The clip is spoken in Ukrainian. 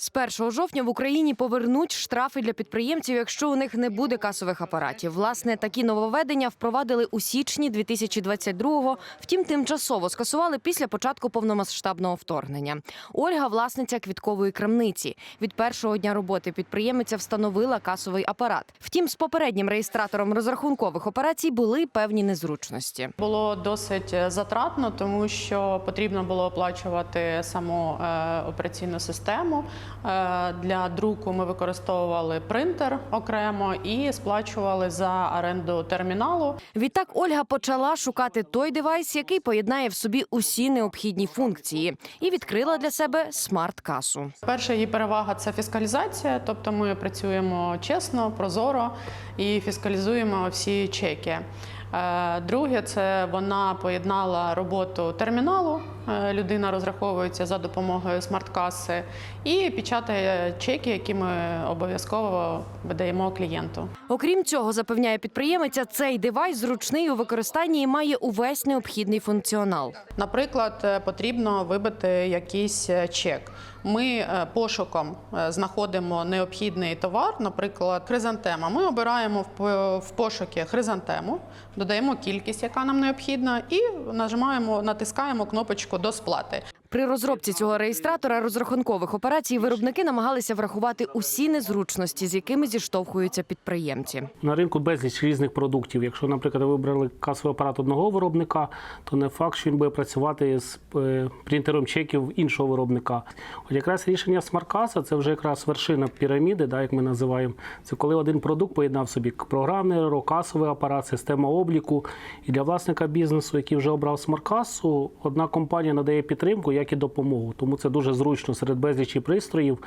З 1 жовтня в Україні повернуть штрафи для підприємців, якщо у них не буде касових апаратів. Власне, такі нововведення впровадили у січні 2022-го, Втім, тимчасово скасували після початку повномасштабного вторгнення. Ольга власниця квіткової крамниці. Від першого дня роботи підприємиця встановила касовий апарат. Втім, з попереднім реєстратором розрахункових операцій були певні незручності. Було досить е, затратно, тому що потрібно було оплачувати саму е, операційну систему. Е, для друку ми використовували принтер окремо і сплачували за оренду терміналу. Відтак Ольга почала шукати той девайс, який поєднає в собі усі необхідні функції, і відкрила для себе смарт-касу. Перша її перевага це фіскалізація, тобто ми працюємо чесно, прозоро і фіскалізуємо всі чеки. Е, Друге, це вона поєднала роботу терміналу. Е, Людина розраховується за допомогою смарт-каси і печатає чеки, які ми обов'язково видаємо клієнту. Окрім цього, запевняє підприємиця, цей девайс зручний у використанні і має увесь необхідний функціонал. Наприклад, е, потрібно вибити якийсь чек. Ми пошуком знаходимо необхідний товар, наприклад, хризантема. Ми обираємо в пошуки хризантему, додаємо кількість, яка нам необхідна, і нажимаємо, натискаємо кнопочку до сплати. При розробці цього реєстратора розрахункових операцій виробники намагалися врахувати усі незручності, з якими зіштовхуються підприємці. На ринку безліч різних продуктів. Якщо, наприклад, вибрали касовий апарат одного виробника, то не факт, що він буде працювати з е, принтером чеків іншого виробника. От якраз рішення смаркаса це вже якраз вершина піраміди, да, як ми називаємо. Це коли один продукт поєднав собі програмний касовий апарат, система обліку. І для власника бізнесу, який вже обрав смаркасу, одна компанія надає підтримку, як і допомогу. Тому це дуже зручно серед безлічі пристроїв.